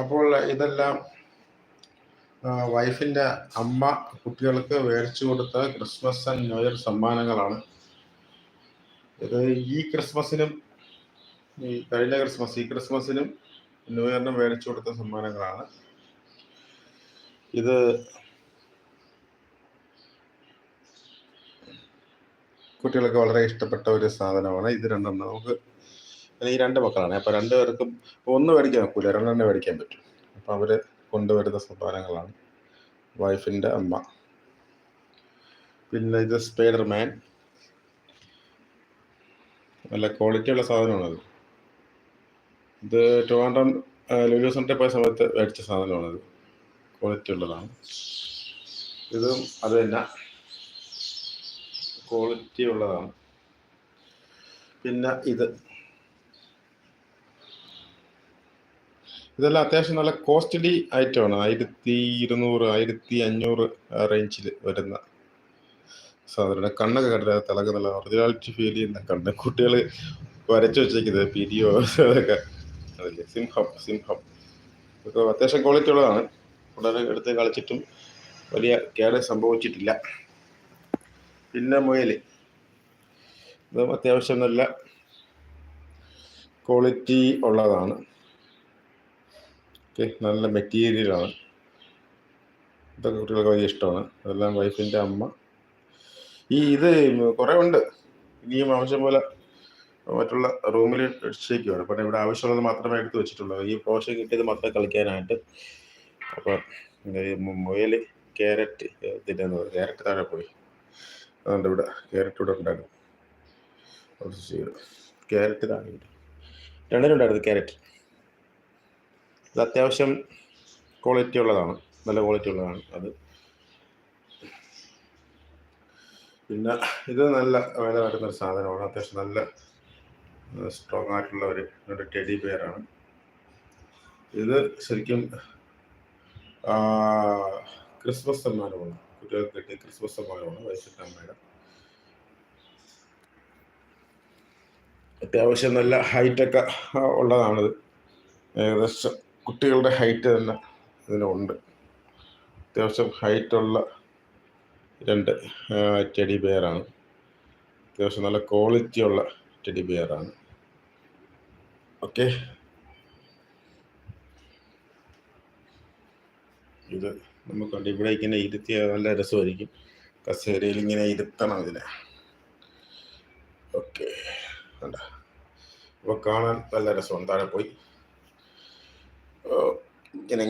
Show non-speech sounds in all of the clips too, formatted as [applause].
അപ്പോൾ ഇതെല്ലാം വൈഫിന്റെ അമ്മ കുട്ടികൾക്ക് മേടിച്ചു കൊടുത്ത ക്രിസ്മസ് ആൻഡ് ന്യൂ ഇയർ സമ്മാനങ്ങളാണ്. ഇത് ഈ ക്രിസ്മസിനും ഈ കഴിഞ്ഞ ക്രിസ്മസ് ഈ ക്രിസ്മസിനും ന്യൂ ഇയറിനും മേടിച്ചു കൊടുത്ത സമ്മാനങ്ങളാണ്. ഇത് കുട്ടികൾക്ക് വളരെ ഇഷ്ടപ്പെട്ട ഒരു സാധനമാണ്. ഇത് രണ്ടെണ്ണം നമുക്ക് ഈ രണ്ട് മക്കളാണ്. അപ്പോൾ രണ്ട് പേർക്കും ഒന്ന് മേടിക്കാൻ ഒക്കില്ല രണ്ടെണ്ണം മേടിക്കാൻ പറ്റും. അപ്പോൾ അവർ കൊണ്ടുവരുന്ന സമ്മാനങ്ങളാണ് വൈഫിന്റെ അമ്മ. പിന്നെ ഇത് സ്പൈഡർമാൻ. നല്ല ക്വാളിറ്റി ഉള്ള സാധനമാണത് ഇത് ട്രിവാൻഡ്രം ലുലു സെന്റെ പോയ സമയത്ത് മേടിച്ച സാധനമാണത് ക്വാളിറ്റി ഉള്ളതാണ്. ഇതും അത് തന്നെ. ക്വാളിറ്റി ഉള്ളതാണ്. പിന്നെ ഇത്. ഇതെല്ലാം അത്യാവശ്യം നല്ല കോസ്റ്റ്ലി ഐറ്റമാണ്. ആയിരത്തി ഇരുന്നൂറ് ആയിരത്തി അഞ്ഞൂറ് റേഞ്ചിൽ വരുന്ന സാധനം കണ്ണൊക്കെ കണ്ടില്ല? തിളങ്ങുന്നില്ല ഒറിജിനാലിറ്റി ഫീൽ ചെയ്യുന്ന കണ്ണ്. കുട്ടികൾ വരച്ചു വെച്ചേക്കുന്നത് പിരിയോ അതൊക്കെ അതല്ലേ? സിംഹം സിംഹം. ഇതൊക്കെ അത്യാവശ്യം ക്വാളിറ്റി ഉള്ളതാണ്. ഉടനെ എടുത്ത് കളിച്ചിട്ടും വലിയ കേട് സംഭവിച്ചിട്ടില്ല. പിന്നെ മുയൽ ഇതും അത്യാവശ്യം നല്ല ക്വാളിറ്റി ഉള്ളതാണ്. ഓക്കെ നല്ല മെറ്റീരിയലാണ്. ഇതൊക്കെ കുട്ടികൾക്ക് വലിയ ഇഷ്ടമാണ്. അതെല്ലാം വൈഫിന്റെ അമ്മ. ഈ ഇത് കുറേ ഉണ്ട്. ഇനിയും ആവശ്യം പോലെ മറ്റുള്ള റൂമിൽ വെച്ചേക്കുവാണ്. അപ്പം ഇവിടെ ആവശ്യമുള്ളത് മാത്രമേ എടുത്ത് വെച്ചിട്ടുള്ളൂ. ഈ പ്രാവശ്യം കിട്ടിയത് മാത്രമേ കളിക്കാനായിട്ട്. അപ്പം മുയൽ ക്യാരറ്റ് ഇതിന്റെ ക്യാരറ്റ് താഴെ പോയി. അതുകൊണ്ട് ഇവിടെ ക്യാരറ്റ് ഇവിടെ ഉണ്ടായിരുന്നു. ക്യാരറ്റ് താഴെ രണ്ടിനുണ്ടായിരുന്നു ക്യാരറ്റ്. ഇത് അത്യാവശ്യം ക്വാളിറ്റി ഉള്ളതാണ് നല്ല ക്വാളിറ്റി ഉള്ളതാണ് അത്. പിന്നെ ഇത് നല്ല വില വരുന്ന ഒരു സാധനമാണ് അത്യാവശ്യം നല്ല സ്ട്രോങ് ആയിട്ടുള്ള ഒരു ടെഡി ബെയറാണ് ഇത് ശരിക്കും ക്രിസ്മസ് സമ്മാനമാണ് കുട്ടികൾക്ക് കിട്ടിയ ക്രിസ്മസ് സമ്മാനമാണ് വൈശിട്ട് അമ്മയുടെ. അത്യാവശ്യം നല്ല ഹൈറ്റൊക്കെ ഉള്ളതാണിത്. ഏകദേശം കുട്ടികളുടെ ഹൈറ്റ് തന്നെ ഇതിനുണ്ട് അത്യാവശ്യം ഹൈറ്റുള്ള രണ്ട് ടെഡി ബിയറാണ്. അത്യാവശ്യം നല്ല ക്വാളിറ്റി ഉള്ള ടെഡി ബിയറാണ്. ഓക്കെ. ഇത് നമുക്കുണ്ട് ഇവിടെ ഇങ്ങനെ ഇരുത്തിയ നല്ല രസമായിരിക്കും. കസേരയിൽ ഇങ്ങനെ ഇരുത്തണം ഇതിനെ. ഓക്കെ. കണ്ട. അപ്പോൾ കാണാൻ നല്ല രസമാണ്. താഴെ പോയി. ഇങ്ങനെ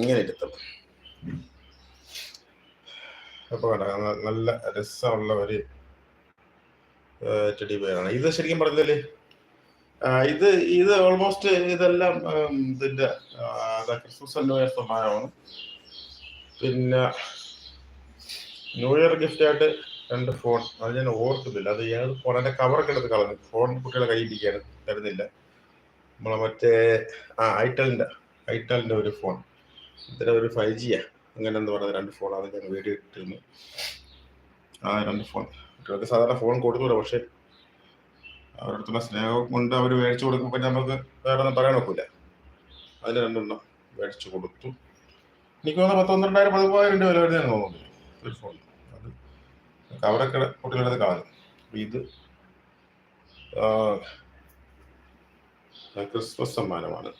കണ്ട നല്ല രസമുള്ള ഒരു ടെഡി ബെയറാണ് ഇത് ശരിക്കും പറഞ്ഞാൽ ഇത് ഇത് ഓൾമോസ്റ്റ് ഇതെല്ലാം ഇതിന്റെ ക്രിസ്മസ് ന്യൂ ഇയർ പിന്നെ ന്യൂ ഇയർ ഗിഫ്റ്റ് ആയിട്ട് രണ്ട് ഫോൺ അത് ഞാൻ ഓർക്കുന്നില്ല. അത് ഏത് ഫോൺ എന്റെ കവറൊക്കെ എടുത്ത് കളഞ്ഞു. ഫോൺ കുട്ടികളെ കയ്യിലിരിക്കുകയാണ് തരുന്നില്ല. നമ്മളെ മറ്റേ ആ ഐറ്റലിന്റെ ഐറ്റലിന്റെ ഒരു ഫോൺ ഇതിന്റെ ഒരു ഫൈവ് ജിയാ അങ്ങനെ എന്ന് പറയുന്ന രണ്ട് ഫോൺ അത് ഞാൻ വീഡിയോ ഇട്ടിരുന്നു ആ രണ്ട് ഫോൺ കുട്ടികൾക്ക് സാധാരണ ഫോൺ കൊടുക്കൂല പക്ഷേ അവരുടെ അടുത്തുള്ള സ്നേഹം കൊണ്ട് അവർ മേടിച്ചു കൊടുക്കുമ്പോൾ നമുക്ക് വേറെ ഒന്നും പറയാൻ ഒക്കില്ല. അതിന് രണ്ടെണ്ണം മേടിച്ചു കൊടുത്തു. എനിക്ക് തോന്നുന്നു പത്ത് പതിമൂവായിരം രൂപ വില വരുന്നതെന്ന് തോന്നുന്നു ഒരു ഫോൺ അത് അവരൊക്കെ കുട്ടികളുടെ കാണും. ഇത് ക്രിസ്മസ് സമ്മാനമാണ്.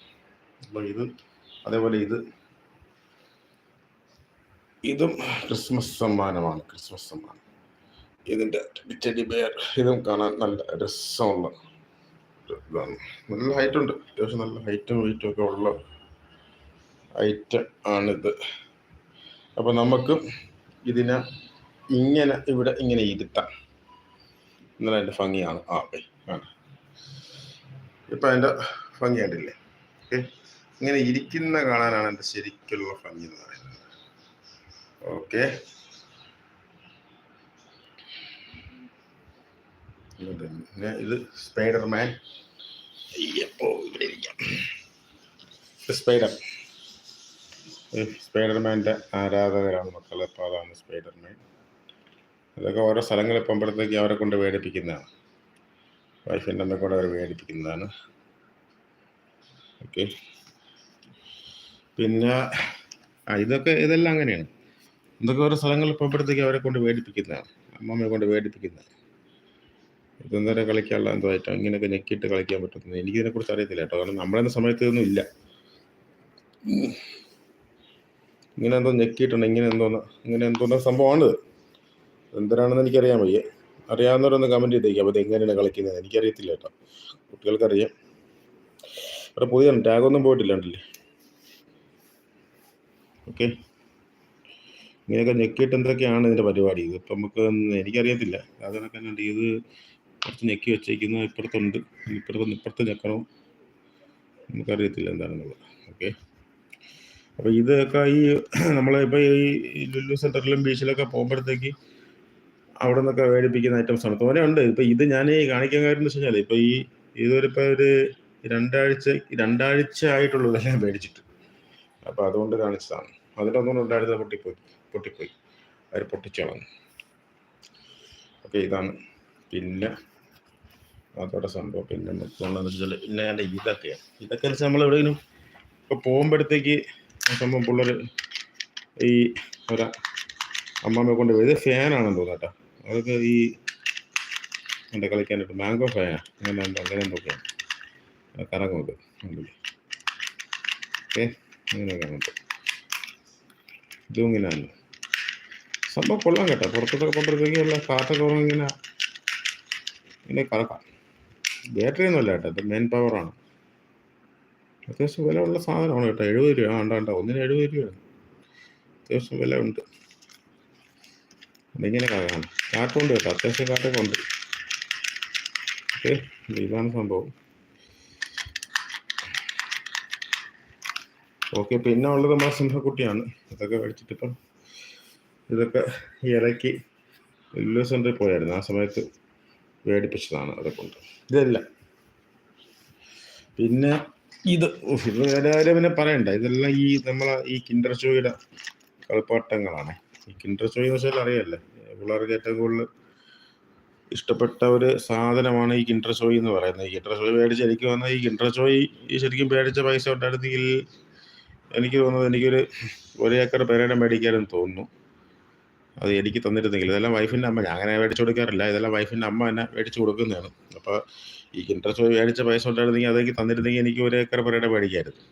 അപ്പം ഇത് അതേപോലെ ഇത് ഇതും ക്രിസ്മസ് സമ്മാനമാണ് ക്രിസ്മസ് സമ്മാനം. ഇതിന്റെ ടെഡി ബെയർ ഇതും കാണാൻ നല്ല രസമുള്ള ഇതാണ്. നല്ല ഹൈറ്റ് ഉണ്ട്. അത്യാവശ്യം നല്ല ഹൈറ്റും വെയിറ്റും ഒക്കെ ഉള്ള ഐറ്റം ആണിത്. അപ്പോൾ നമുക്ക് ഇതിനെ ഇങ്ങനെ ഇവിടെ ഇങ്ങനെ ഇരുത്താം. എന്നാലും അതിന്റെ ഭംഗിയാണ്. ആ ആണ് ഇപ്പം അതിന്റെ ഭംഗി കണ്ടില്ലേ? ഓക്കെ ഇങ്ങനെ ഇരിക്കുന്ന കാണാനാണ് എന്റെ ശരിക്കുള്ള ഭംഗി എന്ന് പറയുന്നത്. ഓക്കെ ഇത് സ്പൈഡർമാൻ അയ്യപ്പോ ഇവിടെ ഇരിക്കാം. സ്പൈഡർ സ്പൈഡർമാന്റെ ആരാധകരാണ് മക്കൾ അപ്പോൾ അതാണ് സ്പൈഡർമാൻ അതൊക്കെ ഓരോ സ്ഥലങ്ങളിൽ പോകുമ്പോഴത്തേക്ക് അവരെ കൊണ്ട് വേടിപ്പിക്കുന്നതാണ്. വൈഫിന്റെ കൂടെ അവർ വേടിപ്പിക്കുന്നതാണ്. ഓക്കെ പിന്നെ ഇതൊക്കെ ഇതെല്ലാം അങ്ങനെയാണ്. ഇതൊക്കെ ഓരോ സ്ഥലങ്ങളിൽ പോകുമ്പോഴത്തേക്ക് അവരെ കൊണ്ട് വേടിപ്പിക്കുന്നതാണ്. അമ്മമ്മയെ കൊണ്ട് വേടിപ്പിക്കുന്നതാണ്. ഇതെന്തേരം കളിക്കാനുള്ള എന്തോ ആയിട്ടോ ഇങ്ങനെയൊക്കെ ഞെക്കിയിട്ട് കളിക്കാൻ പറ്റുന്നത്. എനിക്കിതിനെക്കുറിച്ച് അറിയത്തില്ല കേട്ടോ. കാരണം നമ്മളെന്ന സമയത്ത് ഇതൊന്നും ഇല്ല. ഇങ്ങനെ എന്തോ ഞെക്കിയിട്ടുണ്ട് ഇങ്ങനെ എന്തോന്ന് ഇങ്ങനെ എന്തോന്ന സംഭവമാണിത്. എന്തിനാണെന്ന് എനിക്കറിയാൻ വയ്യ. അറിയാവുന്നവരൊന്ന് കമന്റ് ചെയ്തേക്കാം. അപ്പോൾ ഇത് എങ്ങനെയാണ് കളിക്കുന്നത് എനിക്കറിയത്തില്ല കേട്ടോ. കുട്ടികൾക്കറിയാം. അവിടെ പുതിയ ടാഗൊന്നും പോയിട്ടില്ല ഉണ്ടല്ലേ ഓക്കെ. ഇങ്ങനെയൊക്കെ ഞെക്കിയിട്ട് എന്തൊക്കെയാണ് ഇതിന്റെ പരിപാടി? ഇതിപ്പോൾ നമുക്ക് എനിക്കറിയത്തില്ല. അതിനൊക്കെ ഉണ്ട് ഇത് കുറച്ച് ഞെക്കി വെച്ചേക്കുന്ന ഇപ്പുറത്തുണ്ട്. ഇപ്പുറത്ത് ഇപ്പുറത്ത് ഞെക്കണോ? നമുക്കറിയത്തില്ല എന്താണെന്നുള്ളത്. ഓക്കെ. അപ്പോൾ ഇതൊക്കെ ഈ [clears throat] നമ്മളിപ്പോൾ ഈ ലുലു സെന്ററിലും ബീച്ചിലൊക്കെ പോകുമ്പോഴത്തേക്ക് അവിടെ നിന്നൊക്കെ ഐറ്റംസ് ആണ്. തോനെ ഉണ്ട്. ഇപ്പോൾ ഇത് ഞാൻ കാണിക്കാൻ കാര്യം എന്ന് വെച്ച് കഴിഞ്ഞാൽ ഇപ്പോൾ ഈ ഇതൊരിപ്പോൾ ഒരു രണ്ടാഴ്ച രണ്ടാഴ്ച ആയിട്ടുള്ളൂ ഇതെല്ലാം മേടിച്ചിട്ട്. അപ്പോൾ അതുകൊണ്ട് കാണിച്ചതാണ്. അതിലൊന്നും ഉണ്ടായിരുന്നത് പൊട്ടിപ്പോയി പൊട്ടിപ്പോയി. അവർ പൊട്ടിച്ചു കളഞ്ഞു ഓക്കെ ഇതാണ്. പിന്നെ അതോടെ സംഭവം. പിന്നെ മൊത്തമുള്ളതെന്ന് വെച്ചാൽ പിന്നെ എന്റെ ഇതൊക്കെയാണ് ഇതൊക്കെ വെച്ചാൽ നമ്മൾ എവിടെയെങ്കിലും ഇപ്പോൾ പോകുമ്പോഴത്തേക്ക് സംഭവം പിള്ളേർ ഈ ഒരു അമ്മാമ്മയെ കൊണ്ട് ഇത് ഫാനാണെന്ന് തോന്നുന്നു കേട്ടോ. അതൊക്കെ ഈ എന്റെ കളിക്കാനായിട്ട് മാംഗോ ഫാൻ അങ്ങനെ അങ്ങനെ എന്തൊക്കെയാണ് കറങ്ങുന്നത്. ഓക്കെ. അങ്ങനെയൊക്കെ ഉണ്ട് ഇതും സംഭവം കൊള്ളാം കേട്ടോ. പുറത്തോട്ടൊക്കെ പോകുമ്പോഴത്തേക്ക് ഉള്ള കാറ്റൊക്കെ പറഞ്ഞ് ഇങ്ങനെ ഇങ്ങനെ കറക്കാം. ബാറ്ററി ഒന്നുമല്ല കേട്ടോ. ഇത് മെയിൻ പവറാണ് അത്യാവശ്യം വില ഉള്ള സാധനമാണ് കേട്ടോ. എഴുപത് രൂപ. ആണ്ടാണ്ട ഒന്നിന് എഴുപത് രൂപയാണ് അത്യാവശ്യം വില ഉണ്ട് അതിങ്ങനെ കറക്കാണ് കാറ്റുണ്ട് കേട്ടോ. അത്യാവശ്യം കാറ്റൊക്കെ ഉണ്ട്. ഓക്കെ ഇതാണ് സംഭവം. ഓക്കെ പിന്നെ ഉള്ളത് നമ്മുടെ സിംഹക്കുട്ടിയാണ്. ഇതൊക്കെ കഴിച്ചിട്ടിപ്പം ഇതൊക്കെ ഈ ഇടയ്ക്ക് ലുലു സെന്ററിൽ പോയായിരുന്നു. ആ സമയത്ത് വേടിപ്പിച്ചതാണ് അതൊക്കെ ഇതല്ല. പിന്നെ ഇത് ഇത് വേറെ പിന്നെ പറയണ്ട. ഇതെല്ലാം ഈ നമ്മളെ ഈ കിൻഡർ ചോയുടെ കളിപ്പാട്ടങ്ങളാണ്. ഈ കിൻഡർ ചോയ് എന്ന് വെച്ചാൽ അറിയാമല്ലേ പിള്ളേർക്ക് ഏറ്റവും കൂടുതൽ ഇഷ്ടപ്പെട്ട ഒരു സാധനമാണ് ഈ കിൻഡർ ചോയ് എന്ന് പറയുന്നത്. ഈ കിൻഡർ ചോയ് മേടിച്ച് എനിക്ക് വന്ന ഈ കിൻഡർ ചോയ് ശരിക്കും മേടിച്ച പൈസ ഉണ്ടായിരുന്നെങ്കിൽ എനിക്ക് തോന്നുന്നത് എനിക്കൊരു ഒരു ഏക്കർ പേരയുടെ മേടിക്കാനും തോന്നുന്നു. അത് എനിക്ക് തന്നിരുന്നെങ്കിൽ ഇതെല്ലാം വൈഫിന്റെ അമ്മ ഞാൻ അങ്ങനെ മേടിച്ചു കൊടുക്കാറില്ല. ഇതെല്ലാം വൈഫിന്റെ അമ്മ എന്നെ മേടിച്ചു കൊടുക്കുന്നതാണ്. അപ്പോൾ ഈ ഇൻട്രസ്റ്റ് മേടിച്ച പൈസ ഉണ്ടായിരുന്നെങ്കിൽ അതെനിക്ക് തന്നിരുന്നെങ്കിൽ എനിക്ക് ഒരു ഏക്കർ പേരയുടെ മേടിക്കായിരുന്നു.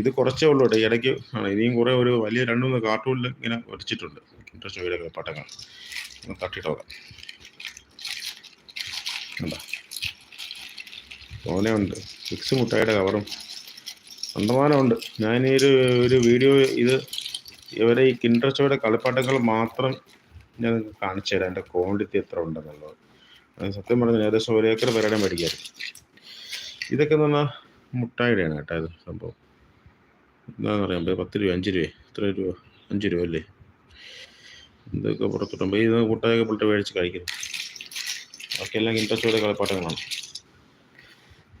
ഇത് കുറച്ചേ ഉള്ളൂ കേട്ടോ. ഇടയ്ക്ക് ഇനിയും കുറേ ഒരു വലിയ രണ്ട് മൂന്ന് കാർട്ടൂണിൽ ഇങ്ങനെ വരച്ചിട്ടുണ്ട്. ഇൻട്രസ്റ്റ് ഓയിലൊക്കെ പട്ടങ്ങൾ തട്ടിയിട്ട് നോക്കാം. കണ്ടോ? തോനെയുണ്ട് സിക്സ് മുട്ടായുടെ കവറും കണ്ടമാനമുണ്ട് ഞാൻ ഈ ഒരു ഒരു വീഡിയോ ഇത് ഇവരെ ഈ കിൻഡ്രസ്റ്റോയുടെ കളിപ്പാട്ടങ്ങൾ മാത്രം ഞാൻ കാണിച്ചു തരാം. എന്റെ ക്വാണ്ടിറ്റി എത്ര ഉണ്ടെന്നുള്ളത്. സത്യം പറഞ്ഞാൽ ഏകദേശം ഒരു ഏക്കർ പേരുടെ മേടിക്കാറ് ഇതൊക്കെ എന്ന് പറഞ്ഞാൽ മുട്ടായിടെയാണ് കേട്ടോ ഇത് സംഭവം. എന്താണെന്ന് അറിയാം പത്ത് രൂപ അഞ്ച് രൂപ എത്ര രൂപ അഞ്ച് രൂപ അല്ലേ? ഇതൊക്കെ പുറത്തിട്ടുമ്പോൾ ഇത് മുട്ടായൊക്കെ പുള്ളിട്ട് മേടിച്ച് കഴിക്കുന്നു. ബാക്കിയെല്ലാം ഇൻട്രസ്റ്റോടെ കളിപ്പാട്ടങ്ങളാണ്.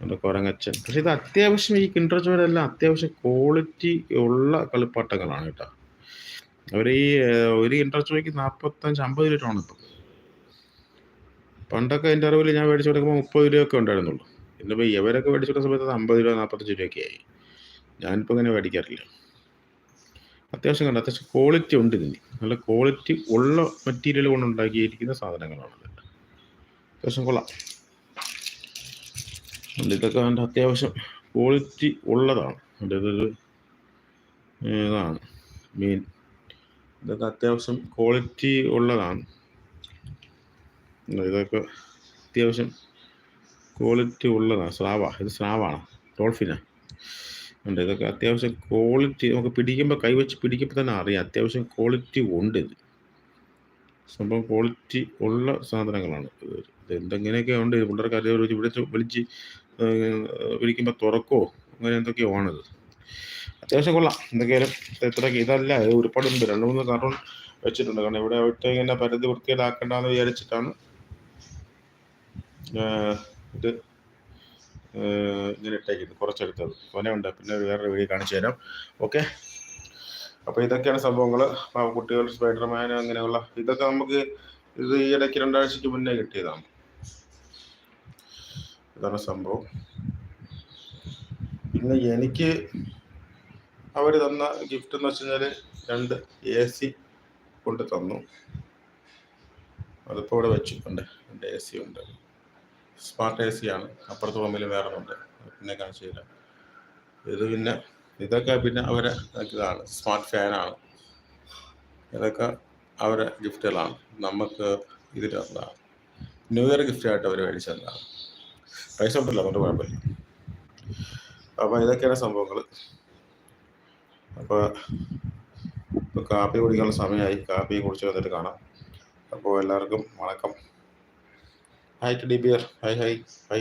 എന്റെ കുരങ്ങച്ചൻ പക്ഷെ ഇത് അത്യാവശ്യം ഈ കിൻഡർ എല്ലാം അത്യാവശ്യം ക്വാളിറ്റി ഉള്ള കളിപ്പാട്ടങ്ങളാണ് കേട്ടോ. അവർ ഈ ഒരു കിൻഡർ ഷോയ്ക്ക് നാൽപ്പത്തഞ്ച് അമ്പത് രൂപയാണ് ഇപ്പം. പണ്ടൊക്കെ എന്റെ അറിവിൽ ഞാൻ മേടിച്ചു കൊടുക്കുമ്പോൾ മുപ്പത് രൂപയൊക്കെ ഉണ്ടായിരുന്നുള്ളൂ. ഇന്നിപ്പോൾ ഇവരൊക്കെ മേടിച്ചു കൊടുക്കുന്ന സമയത്ത് അമ്പത് രൂപ നാൽപ്പത്തഞ്ച് രൂപയൊക്കെ ആയി. ഞാനിപ്പോൾ അങ്ങനെ മേടിക്കാറില്ല. അത്യാവശ്യം കണ്ട അത്യാവശ്യം ക്വാളിറ്റി ഉണ്ട് ഇതിന്. നല്ല ക്വാളിറ്റി ഉള്ള മെറ്റീരിയൽ കൊണ്ടുണ്ടാക്കിയിരിക്കുന്ന സാധനങ്ങളാണ്. അത്യാവശ്യം കൊള്ളാം. ഉണ്ട്. ഇതൊക്കെ അതിന്റെ അത്യാവശ്യം ക്വാളിറ്റി ഉള്ളതാണ്. അതിന്റെ ഇതൊരു ഇതാണ് മീൻ ഇതൊക്കെ അത്യാവശ്യം ക്വാളിറ്റി ഉള്ളതാണ്. ഇതൊക്കെ അത്യാവശ്യം ക്വാളിറ്റി ഉള്ളതാണ്. സ്രാവ ഇത് സ്രാവാണ്. ഡോൾഫിനാണ് ഉണ്ട് ഇതൊക്കെ അത്യാവശ്യം ക്വാളിറ്റി നമുക്ക് പിടിക്കുമ്പോൾ കൈവച്ച് പിടിക്കുമ്പോൾ തന്നെ അറിയാം. അത്യാവശ്യം ക്വാളിറ്റി ഉണ്ട് ഇത്. സംഭവം ക്വാളിറ്റി ഉള്ള സാധനങ്ങളാണ് ഇത്. എന്തെങ്ങനെയൊക്കെ ഉണ്ട്. പിള്ളേർക്ക് അറിയാം. വിളിച്ച് വിളിച്ച് വിളിക്കുമ്പോൾ തുറക്കോ? അങ്ങനെ എന്തൊക്കെയോ ആണിത്. അത്യാവശ്യം കൊള്ളാം. എന്തൊക്കെയാലും ഇത്രയൊക്കെ ഇതല്ല. ഒരുപാട് ഉണ്ട് രണ്ട് മൂന്ന് കാർട്ടൂൺ വെച്ചിട്ടുണ്ട്. കാരണം ഇവിടെ വിട്ട് ഇങ്ങനെ പരിധി വൃത്തിയിലാക്കണ്ടെന്ന് വിചാരിച്ചിട്ടാണ്. ഇത് ഇങ്ങനെ ഇട്ടേക്കുന്നത്. കുറച്ചെടുത്തത്. കൊനയുണ്ട് പിന്നെ വേറൊരു വീഡിയോ കാണിച്ചു തരാം. ഓക്കെ? അപ്പോൾ ഇതൊക്കെയാണ് സംഭവങ്ങൾ കുട്ടികൾ സ്പൈഡർമാൻ അങ്ങനെയുള്ള ഇതൊക്കെ നമുക്ക് ഇത് ഈ ഇടയ്ക്ക് രണ്ടാഴ്ചക്ക് മുന്നേ കിട്ടിയതാണ്. ഇതാണ് സംഭവം. പിന്നെ എനിക്ക് അവർ തന്ന ഗിഫ്റ്റ് എന്ന് വെച്ച് കഴിഞ്ഞാൽ രണ്ട് എ സി കൊണ്ട് തന്നു. അതിപ്പോൾ ഇവിടെ വെച്ചിട്ടുണ്ട്. രണ്ട് എ സി ഉണ്ട്. സ്മാർട്ട് എ സി ആണ്. അപ്പുറത്ത് റൂമിൽ വേറെ ഉണ്ട്. പിന്നെ കാണിച്ചു തരാം. ഇത് പിന്നെ ഇതൊക്കെ പിന്നെ അവരെ ഇതാണ്. സ്മാർട്ട് ഫാനാണ് ഇതൊക്കെ അവരെ ഗിഫ്റ്റുകളാണ് നമുക്ക് ഇതിൽ തന്നതാണ് ന്യൂ ഇയർ ഗിഫ്റ്റായിട്ട് അവർ മേടിച്ചതാണ് പൈസ ഉണ്ടല്ലോ അതുകൊണ്ട് കുഴപ്പമില്ല. അപ്പോൾ ഇതൊക്കെയാണ് സംഭവങ്ങൾ അപ്പോൾ ഇപ്പോൾ കാപ്പി കുടിക്കാനുള്ള സമയമായി. കാപ്പി കുടിച്ച് വന്നിട്ട് കാണാം. അപ്പോൾ എല്ലാവർക്കും വണക്കം. Hi to the beer hi hi hi